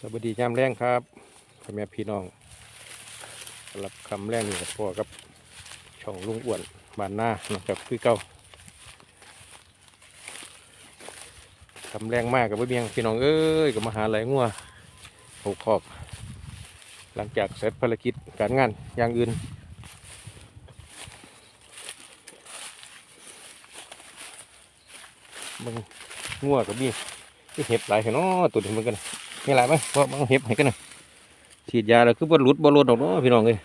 สวัสดียามแรงครับพ่อแม่พี่น้องสำหรับคำแรงนี่กับพ่อกับช่องลุงอ้วนบ้านหน้านะครับคือเก่าคำแรงมากกับเบียงพี่น้องเอ้ยกับมหาไหลงัวหกขอบ หลังจากเสร็จภารกิจการงานอย่างอื่นมึงงัวกับมีมีเห็บหลายเห็นเนาะตัวนี้มันกัน มีหลายไหมเพราะมันเห็บให้กันน่ะฉีดยาแล้วคือบรหลุดบรลดดอกเนาะพี่น้องเลย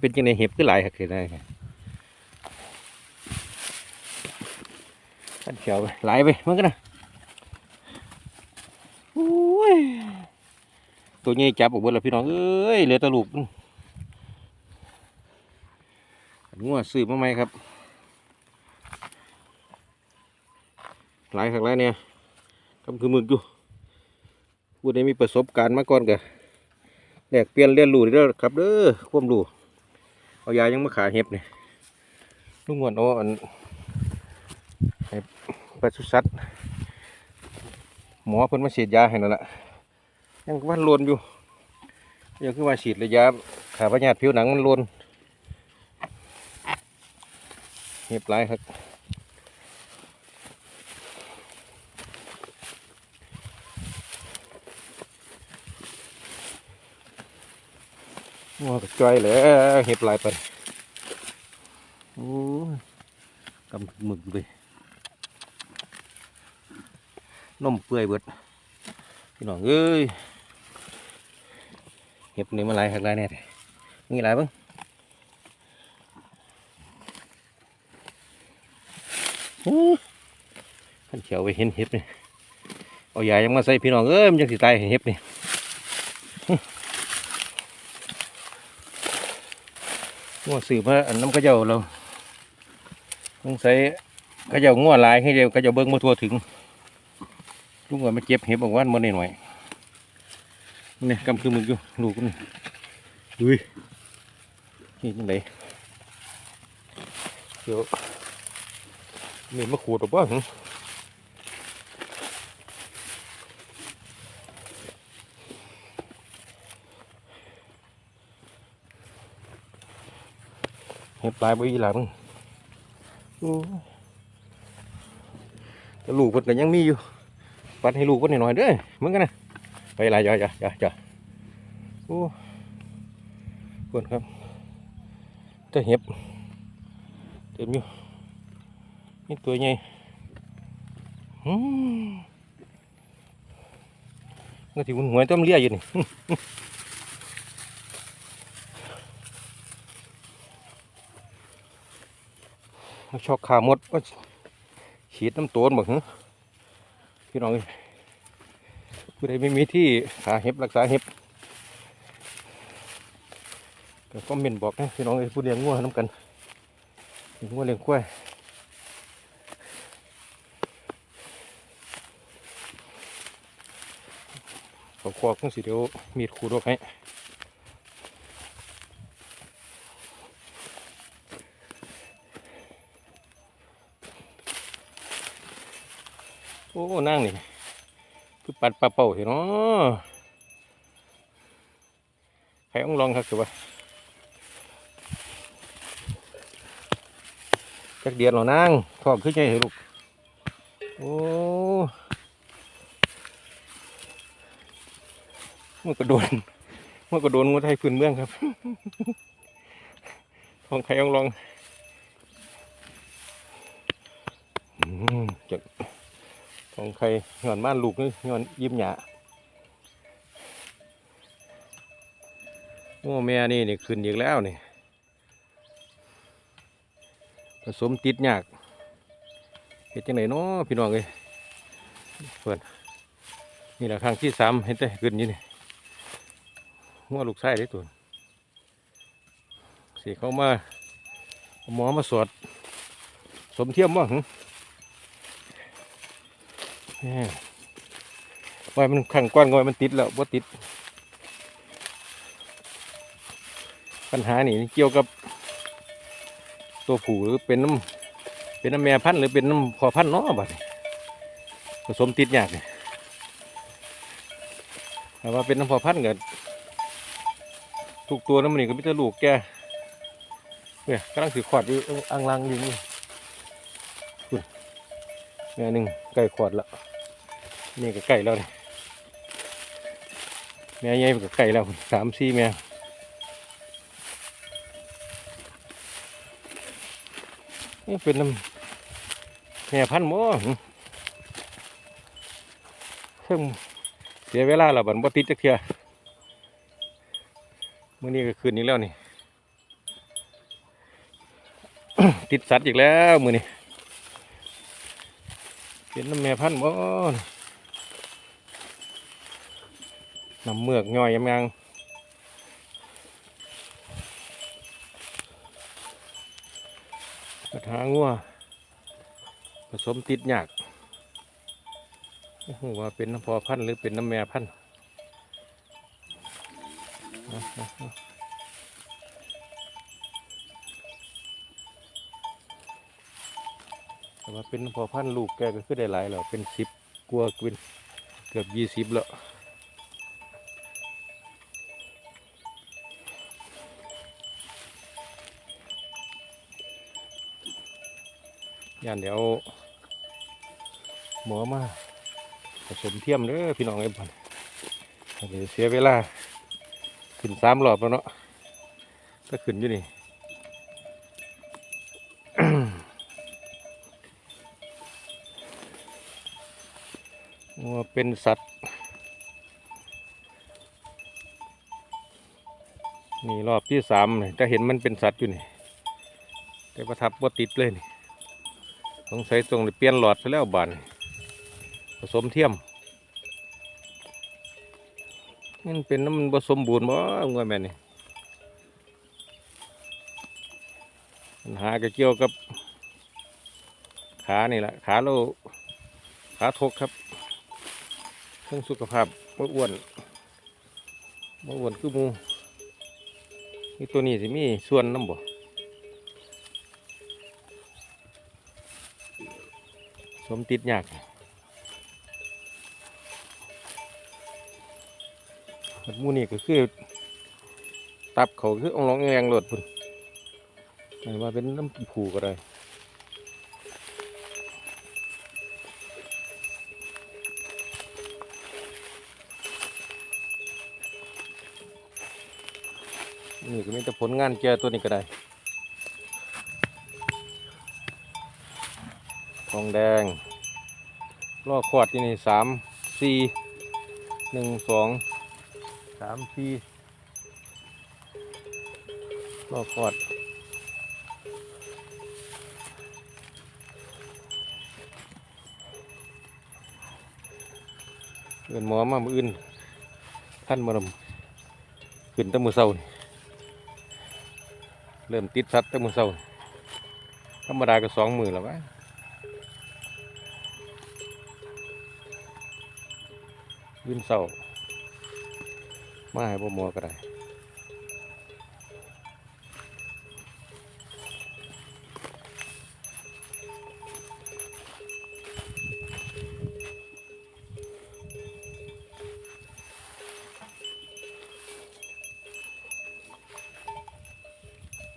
เป็นจังไดเห็บคือหลายคือได้ขันเขียวไปหลายไปมันกันนะโอ้ยตัวนี้จับออกเบิดแล้วพี่น้องเอ้ยเหลือตะลูกงัวซื้อมาไหมครับ หลายครั้งแล้วเนี่ยทำคือมึกอยู่ ผู้ใดมีประสบการณ์มาก่อนก็แลกเปลี่ยนเรียนรู้เด้อครับเด้อความรู้เอายายังมาขาเห็บเนี่ยลุงงวนเอาอันให้ปศุสัตว์หมอเพิ่นมาฉีดยาให้นั่นแหละยังว่าโลนอยู่ยังคือว่าฉีดระยะขาพยาธิผิวหนังมันโลนเห็บหลายครับ งัวก็จ้อยแล้วเห็บลายไปโอ้กำหมึกเลยนมเปื่อยเบิดพี่น้องเอ้ยเห็บนี่มันลายหักลายแน่เลยมีหลายบ้างโอ้ขันเขียวไปเห็นเห็บนี่เอายายังมาใส่พี่น้องเอ้ยมันยังสิตายให้เห็บนี่ งัวสืบมาอันน้ำกระเจ้าเราสงสัยกระเจ้างัวลายให้เดียวกระเจ้าเบิ้งมาทั่วถึงลุงว่ามาเจ็บเห็บบอกว่ามันหน่อยนี่กำคือมึงอยู่ลูกนี่ดุยนี่ยังไงเดี๋ยวนี่มาขูดหรือเปล่า เห็บลายไปอีหลังแต่ลูกเพิ่นก็ยังมีอยู่ ปัดให้ลูกเพิ่นหน่อยเด้อเหมือนกันนะไปลายจ้ะจ้ะจ้ะจ้ะโอ้เพิ่นครับแต่เห็บเต็มอยู่นี่ตัวใหญ่อืมก็ที่หุ่นหวต้มเลี้ยอยู่นี่ ชอกขาหมดก็ฉีดน้ำตัวหมดหึพี่น้องเอ้ยผู้ใดไม่มีที่หาเห็บรักษาเห็บก็คอมเมนต์บอกนะพี่น้องเอ้ผู้เลี้ยงงัวน้ำกันเลี้ยงงัวเลี้ยงควยขอควบกันสิเดี๋ยวมีดขูดออกให้ นั่งนี่คือปัดปลาเป่าเห็นเนาะใครองลองครับคือว่าจักเดียนเหรอนั่งทองขึ้นใหญ่เหรอลูก โอ้มันก็โดนมันก็โดนงูไทยพื้นเมืองครับทองใครต้องลอง อืมจัก ของใครหย่อนม่านลูกนี่หย่อนยิ้มหยาโอ้แม่นี่นี่ขึ้นอีกแล้วนี่ผสมติดยากเห็ดจังไหนเนาะพี่น้องเอ้ยเพื่อนนี่แหละครั้งที่สามเห็นแต่ขึ้นอยี่นี่หัวลูกไส้ได้ตัวสีเขามาหมอมาสวดสมเทียมว่าหึ ไว้มันขังก้อนก็ไว้มันติดแล้วว่าติด ปัญหานี่เกี่ยวกับตัวผูหรือเป็นน้ำเป็นน้ำแม่พันธุ์หรือเป็นน้ำพอพันธุ์เนาะบัดผสมติดยากเลยแต่ว่าเป็นน้ำพอพันธุ์กันทุกตัวน้ำมันนี่ก็มีแต่ลูกแกเนี่ยกำลังสือขอดอยู่อังลังอยู่นี่คุณแม่หนึ่งไก่ขอดแล้ว นี่ก็ไก่แล้วนี่แม่ใหญ่ก็ไก่แล้วสามสี่แม่นี่เป็นน้ำแม่พันธุ์หมั้งเพิ่งเสียเวลาและบันบ่ติดจักเทียมื้อนี้ก็คืนนี้แล้วนี่ ติดสัตว์อีกแล้วมือนี้เป็นน้ำแม่พันธุ์บ่ น้ำเมือกย่อยยำยังกระถางงัวผสมติดยากโอ้โหว่าเป็นน้ำพอพันธุ์หรือเป็นน้ำแม่พันธุ์เอาเอาเอาแต่ว่าเป็นน้ำพอพันธุ์ลูกแกก็คือได้หลายแล้วเป็นสิบกว่าเกินเกือบยี่สิบแล้ว ย่านเดี๋ยว หมอมาผสมเทียมเด้อพี่น้องไอ้บันเดี๋ยวเสียเวลา ขึ้นสามรอบแล้วเนาะถ้าขึ้นอยู่นี่ว่าเป็นสัตว์ นี่รอบที่สามนี่จะเห็นมันเป็นสัตว์อยู่นี่ แต่ประทับว่าติดเลยนี่ งสัยตรงเปลี่ยนหลอดไปแล้วบานผสมเทียมมันเป็นน้ำมันผสมบูรณ์บ่งวยแม่นี่ปัญหาก็เกี่ยวกับ ขานี่แหละขาเราขาทกครับเรื่องสุขภาพบ่อ้วนบ่อ้วนคือมูนี่ตัวนี้สิมีส่วนน้ำบ่ สมติดยากหมูนี่ก็คือ ตับเขาคือองร้องแรงโหลดพุ่นไม่ว่าเป็นน้ำผูก็ได้นี่ก็มีแต่ผลงานแกตัวนี้ก็ได้ ทองแดงล่อขวดที่นี่สามสี่หนึ่งสองสามทีรอบกอดเงินหมอมามืออื่นท่านมาดำขึ้นตั้มือเศร้าเริ่มติดสัตว์ตั้มือเศร้าธรรมดาก็สองมือแล้ววะ ยืนเศร้ามาให้บ่หมัวก็ได้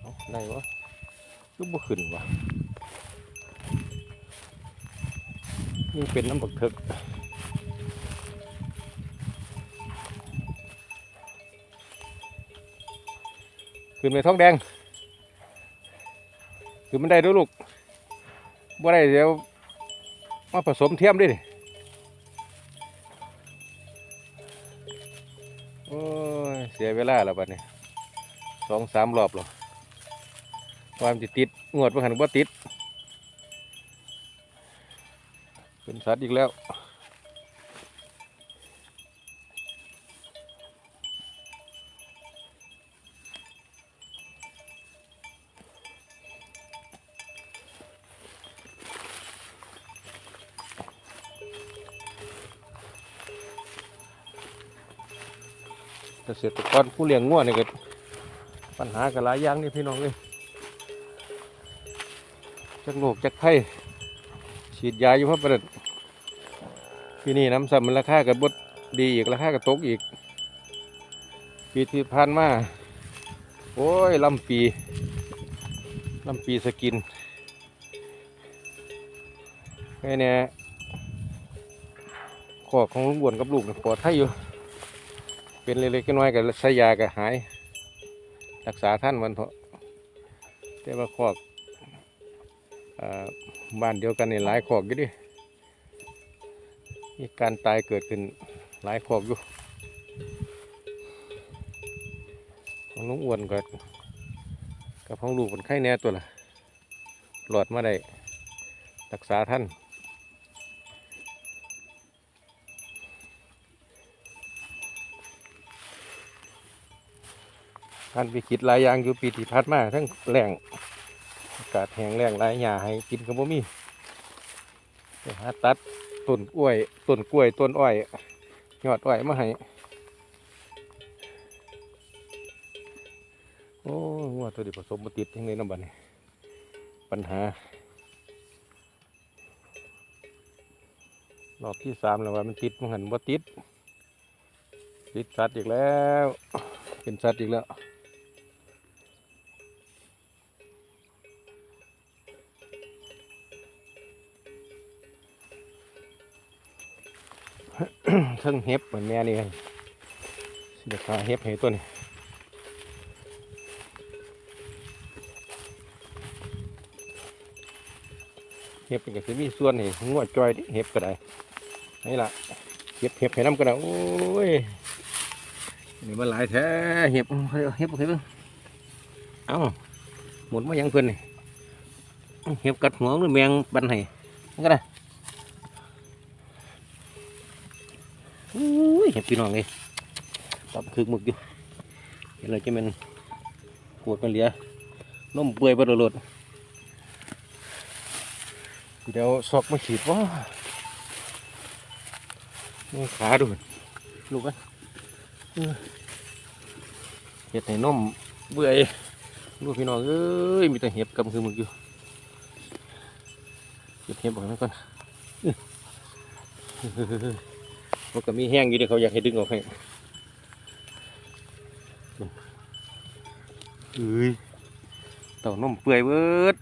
เอาได้วะคือบ่ขึ้นวะนี่เป็นน้ำบักเถิก ขึ้นไปท้องแดงขึ้นมันได้ด้วยลูกบ่ได้เดี๋ยวมาผสมเทียมด้วยโอ้ยเสียเวลาแล้วบัดนี้สองสามรอบแล้วความติดติดงวดเพื่อหันว่าติด เป็นสัตว์อีกแล้ว ษตรกรผู้เลี้ยงงัวนี่ก็ปัญหากันหลายอย่างนี่พี่น้องเลยจักโรคจักไข้ฉีดยาอยู่เพระประเด็นที่นี่น้ำซ้ำมันราคากับบดดีอีกราคาก็ตกอีก ปีที่ผ่านมาโอ้ยลำปีลำปีสกินไอ้เนี่ยขอกของลุงอ้วนกับลูกนี่ปลอดภัยอยู่ เป็นเล็กๆน้อยๆกับใช้ยาก็หาย รักษาท่านมันเถอะแต่ว่าขอกอบ้านเดียวกันนี่หลายขอกอยู่ดิมีการตายเกิดขึ้นหลายขอกอยู่ของลุงอ้วนก็กับของลูกเป็นไข้แน่ตัวละหลอดมาได้ รักษาท่าน ท่านวิกฤตหลายอย่างอยู่ปีที่ผ่านมาทั้งแรงอากาศแห้งแรงหลายหญ้าให้กินก็บ่มีไปหาตัดต้นกล้วยต้นกล้วยต้นอ้อยยอดอ้อยมาให้โอ้ว่าตัวนี้ผสมมาติดยังไงน้ำบัดนี่ปัญหารอบที่สามแล้วว่ามันติดมันหันว่าติดติดสัตว์อีกแล้ว เป็นสัตว์อีกแล้ว เทั้งเห็บเหมือนแม่นี่ไงเดี๋ยวขาเห็บให้ตัวนี้เห็บก็จะมีส่วนให้งัวจอยดิเห็บก็ได้นี่ล่ะเก็บเห็บให้น้ำก็ได้โอ้ยนี่มันหลายแท้เห็บเฮ้ยเห็บเห็บเอ้าหมดมายังเพื่อนนี่เห็บกัดหัวหรือแมงบันให้มันก็ได้ เห็บพี่น้องเลยตับคือหมึกอยู่เห็นอะไรจะเป็นปวดมันเหลียนมเปื่อยบดโลดเดี๋ยวซอกมาฉีดว่านี่ขาดูลูกกันเห็ดให้นมเบื่อยลูกพี่น้องเอ้ยมีแต่เห็บกำคือมึงอยู่เก็บเห็บออกมาก่อน มันก็มีแห้งอยู่เดี๋ยวเขาอยากให้ดึงออกให้เอ้ยเต่านมเปื่อยเบิด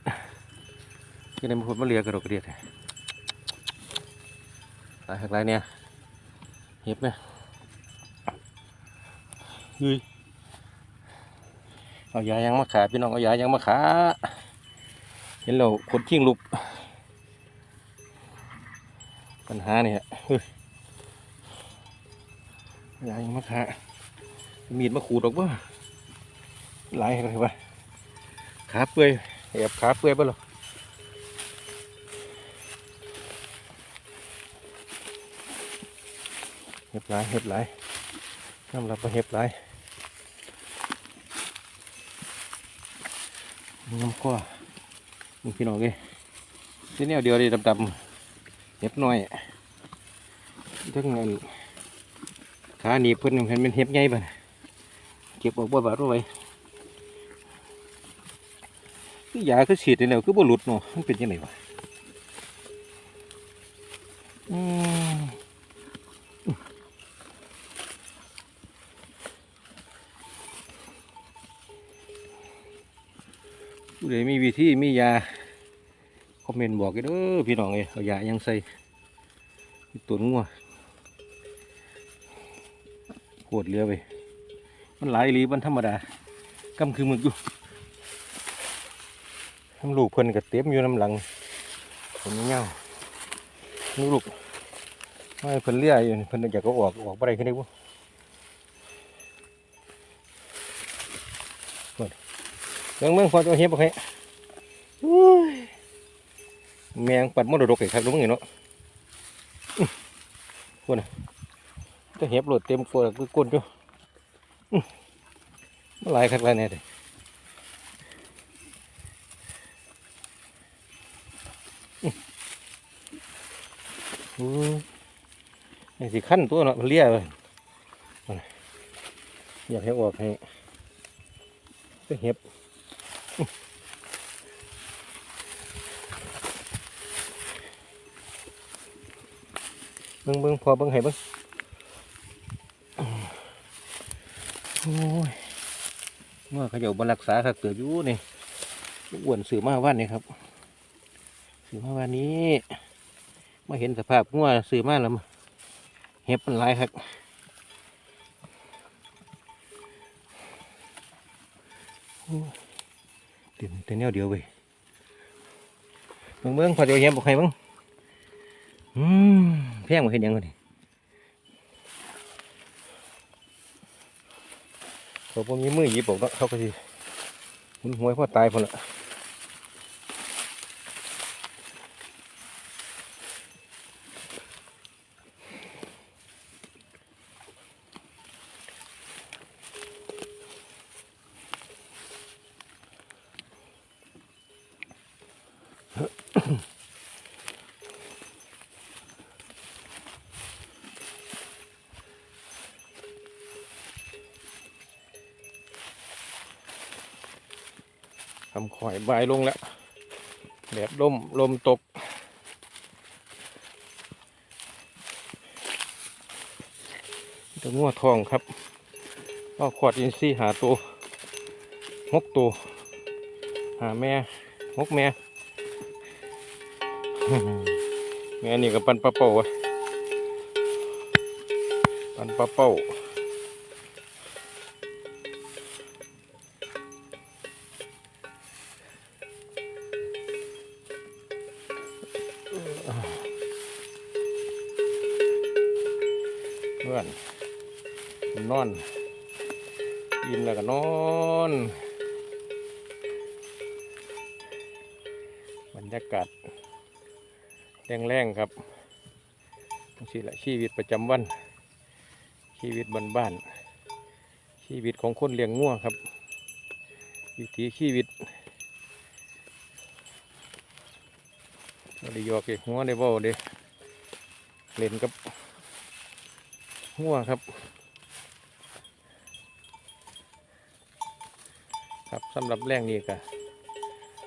ยังไงมันพูดมาเลียกระโดดกระเดียดหลายหักหลายเนี่ยเห็บไหมเฮ้ยเอายายังมาขาพี่น้องเอายายังมาขาเห็นเราคนทิ้งลุกปัญหาเนี่ยเฮ้ยเอา ยายมาขามีดมาขูดออกบ่หลายอะไรวะขาเปื่อยแอบขาเปื่อยบ่หรอเห็บหลายเห็บหลายน้ำรับไปเห็บหลายน้ำข้อนี่พี่น้องเลยที่แนวเดียวเลยดำๆเห็บหน้อยทั้งนั้น ขาหนีเพิ่นเห็นเป็นเห็บใหญ่บ่นเก็บออกบ่บาดไว้คือยาคือฉีดนี่แล้วคือบ่หลุดเนาะมันเป็นยังไงวะอืมผู้ใดมีวิธีมียาคอมเมนต์บอกกันเด้อพี่น้องเอ้ยเอายายังใส่ตัวงัว โคตรเรือไป มันหลายอีหลีมันธรรมดากำคือมึกอยู่ทั้งลูกเพิ่นก็เต็มอยู่น้ำหลังผมเงานี่ลูกไม่เพิ่นเลี้ยอยู่เพิ่นอยากก็ออกออกบ่ได้ขึ้นได้บ่เมืองเมืองพอจะเห็บบ่ให้อุ้ยแมงปัดมรดกไอ้ครับรู้มั้งเนาะอื้อพุ่นน่ะ จะเห็บหลดเต็มตัวคือก้นอยู่มาหลายคักหลายแน่เลยอื้ออุ้ยไอ้สิขั้นตัวเนาะเลี้ยเลยอยากให้ออกให้จะเห็บเบิ่งเบิ่งพอเบิ่งให้เบิ่ง โอ้ยเมื่อเขาเจ้าบรักษาคักเตืออยู่นี่ลูกอ้วนสื่อมาวันนี้ครับ สื่อมาวันนี้มาเห็นสภาพงัวสื่อมาแล้วเห็บมันหลายครับโอ้ยเต็มแนวเดียวเว้ยเบิ่งเบิ่งพอเดียวเห็บบอกให้เบิ่งอืมแพงมาเห็นยังกัน เขาพวกมีมือหยิบออกเนาะเขาก็สิหมุนหวยพ่อตายพอละ ทำข่อยบายลงแล้วแดดลมลมตก ตัวงัวทองครับก็ขวดอินทรีย์หาตัวหกตัว หาแม่หกแม่ แม่นี่กับปันปลาเป้าวะปันปลาเป้า เพื่อนนอนกินแล้วก็นอน บรรยากาศแรงๆครับสิละชีวิตประจำวัน ชีวิตบ้านๆชีวิตของคนเลี้ยงงัวครับ วิถีชีวิต ได้ยอกเก็หัวได้บ้าเด้เล่นกับหัวครับ ครับสำหรับแรงนี้กะ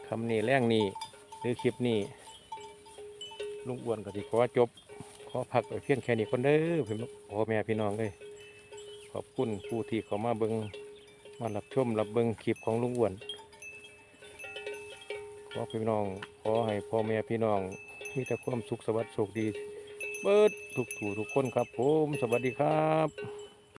คำนี้แรงนี้หรือคลิปนี้ลุงอ้วนก็สิขอจบ ขอพักไว้เพียงแค่นี้คนเด้อพี่พ่อแม่พี่น้องเลยขอบคุณผู้ที่เขามาเบิงมารับชมรับเบิงคลิปของลุงอ้วนขอพี่น้องขอให้พ่อแม่พี่น้อง มีแต่ความสุขสวัสดิ์โชคดี เบิดทุกถูทุกคนครับผม สวัสดีครับ